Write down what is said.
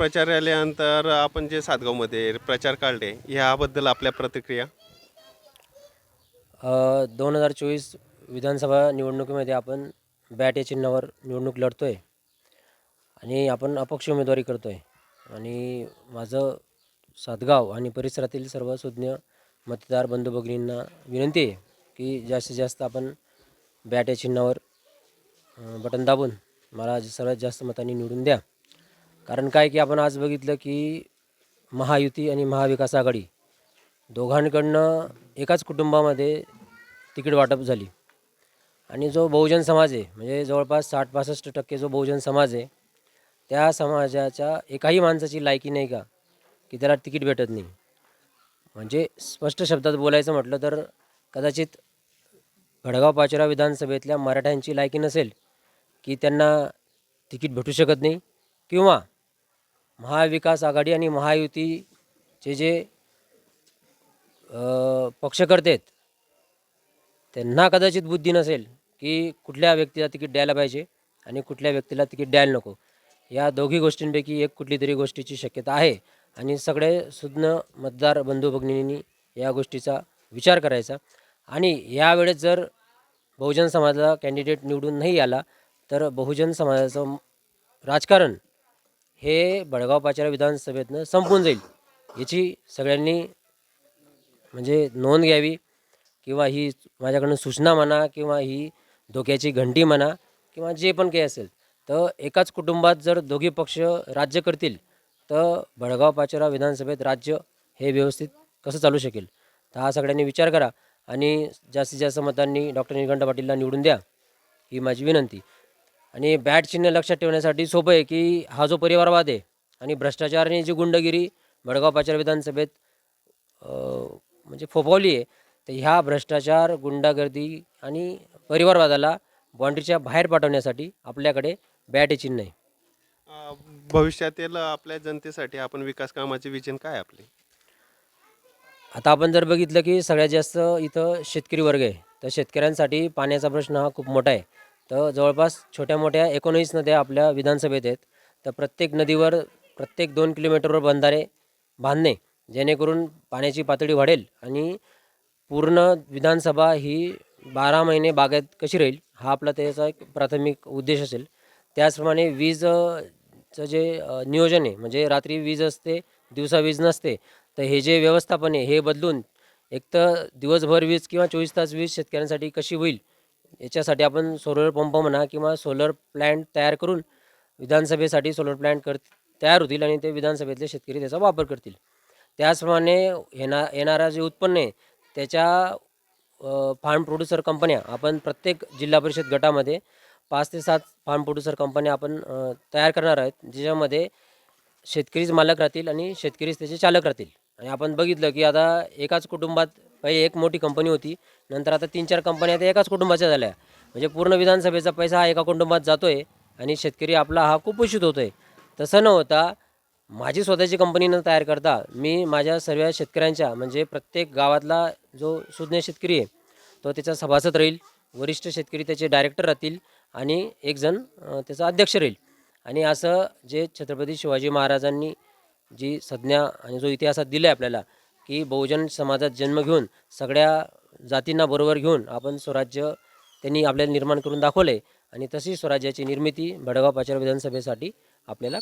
प्रचार आल्यानंतर आपण जे सातगावमध्ये प्रचार काढले ह्याबद्दल आपल्या प्रतिक्रिया? दोन हजार चोवीस विधानसभा निवडणुकीमध्ये आपण बॅट या चिन्हावर निवडणूक लढतो आहे आणि आपण अपक्ष उमेदवारी करतो आहे आणि माझं सातगाव आणि परिसरातील सर्व सुज्ञ मतदार बंधू भगिनींना विनंती आहे की जास्तीत जास्त आपण बॅट या चिन्हावर बटन दाबून मला सर्वात जास्त मतांनी निवडून द्या. कारण काय की आपण आज बघितलं की महायुती आणि महाविकास आघाडी दोघांकडनं एकाच कुटुंबामध्ये तिकीट वाटप झाली. आणि जो बहुजन समाज आहे म्हणजे जवळपास साठ पासष्ट टक्के जो बहुजन समाज आहे त्या समाजाच्या एकाही माणसाची लायकी नाही का की त्याला तिकीट भेटत नाही. म्हणजे स्पष्ट शब्दात बोलायचं म्हटलं तर कदाचित भडगाव पाचोरा विधानसभेतल्या मराठ्यांची लायकी नसेल की त्यांना तिकीट भेटू शकत नाही किंवा महाविकास आघाडी आणि महायुतीचे जे पक्षकर्ते आहेत त्यांना कदाचित बुद्धी नसेल की कुठल्या व्यक्तीला तिकीट द्यायला पाहिजे आणि कुठल्या व्यक्तीला तिकीट द्यायला नको. या दोघी गोष्टींपैकी एक कुठली तरी गोष्टीची शक्यता आहे आणि सगळे सुज्ञ मतदार बंधू भगिनींनी या गोष्टीचा विचार करायचा. आणि यावेळेस जर बहुजन समाजाला कॅन्डिडेट निवडून नाही आला तर बहुजन समाजाचं राजकारण हे बडगाव पाचारा विधानसभेतनं संपून जाईल याची सगळ्यांनी म्हणजे नोंद घ्यावी किंवा ही माझ्याकडून सूचना म्हणा किंवा ही धोक्याची घंटी म्हणा किंवा जे पण काही असेल तर एकाच कुटुंबात जर दोघी पक्ष राज्य करतील तर बडगाव पाचोरा विधानसभेत राज्य हे व्यवस्थित कसं चालू शकेल तर हा सगळ्यांनी विचार करा आणि जास्तीत जास्त मतांनी डॉक्टर निळकंठ पाटीलला निवडून द्या ही माझी विनंती. आणि बॅट चिन्ह लक्षात ठेवण्यासाठी सोपं आहे की हा जो परिवारवाद आहे आणि भ्रष्टाचार आणि जी गुंडगिरी बडगाव पाचार विधानसभेत म्हणजे फोफावली आहे तर ह्या भ्रष्टाचार गुंडागर्दी आणि परिवारवादाला बाँड्रीच्या बाहेर पाठवण्यासाठी आपल्याकडे बॅट चिन्ह आहे. भविष्यातील आपल्या जनतेसाठी आपण विकास कामाचे विजन काय आपले? आता आपण जर बघितलं की सगळ्यात जास्त इथं शेतकरी वर्ग आहे तर शेतकऱ्यांसाठी पाण्याचा प्रश्न हा खूप मोठा आहे. तर जवळपास छोट्या मोठ्या एकोणीस नद्या आपल्या विधानसभेत आहेत. तर प्रत्येक नदीवर प्रत्येक दोन किलोमीटरवर बंधारे बांधणे जेणेकरून पाण्याची पातळी वाढेल आणि पूर्ण विधानसभा ही बारा महिने बागेत कशी राहील हा आपला त्याचा एक प्राथमिक उद्देश असेल. त्याचप्रमाणे वीज चं जे नियोजन आहे म्हणजे रात्री वीज असते दिवसा वीज नसते तर हे जे व्यवस्थापन आहे हे बदलून एक तर दिवसभर वीज किंवा चोवीस तास वीज शेतकऱ्यांसाठी कशी होईल याच्यासाठी आपण सोलर पंप म्हणा किंवा सोलर प्लॅन्ट तयार करून विधानसभेसाठी सोलर प्लॅन्ट कर तयार होतील आणि ते विधानसभेतले शेतकरी त्याचा वापर करतील. त्याचप्रमाणे येणार येणारा जे उत्पन्न आहे त्याच्या फार्म प्रोड्युसर कंपन्या आपण प्रत्येक जिल्हा परिषद गटामध्ये पाच ते सात फार्म प्रोड्युसर कंपन्या आपण तयार करणार आहेत ज्याच्यामध्ये शेतकरीच मालक राहतील आणि शेतकरीच त्याचे चालक राहतील. आणि आपण बघितलं की आता एकाच कुटुंबात पहिले एक मोठी कंपनी होती. नंतर आता तीन चार कंपन्या त्या एकाच कुटुंबाच्या झाल्या. म्हणजे पूर्ण विधानसभेचा पैसा हा एका कुटुंबात जातोय आणि शेतकरी आपला हा कुपोषित होतोय. तसं न होता माझी स्वतःची कंपनी न तयार करता मी माझ्या सर्व शेतकऱ्यांच्या म्हणजे प्रत्येक गावातला जो सुज्ञ शेतकरी आहे तो त्याचा सभासद राहील वरिष्ठ शेतकरी त्याचे डायरेक्टर राहतील आणि एक जण त्याचा अध्यक्ष राहील. आणि असं जे छत्रपती शिवाजी महाराजांनी जी संज्ञा आणि जो इतिहासात दिला आहे आपल्याला की बहुजन समाजात जन्म घेऊन सगळ्या जातींना बरोबर घेऊन आपण स्वराज्य त्यांनी आपल्याला निर्माण करून दाखवले आणि तशी स्वराज्याची निर्मिती भडगाव पाचार विधानसभेसाठी आपल्याला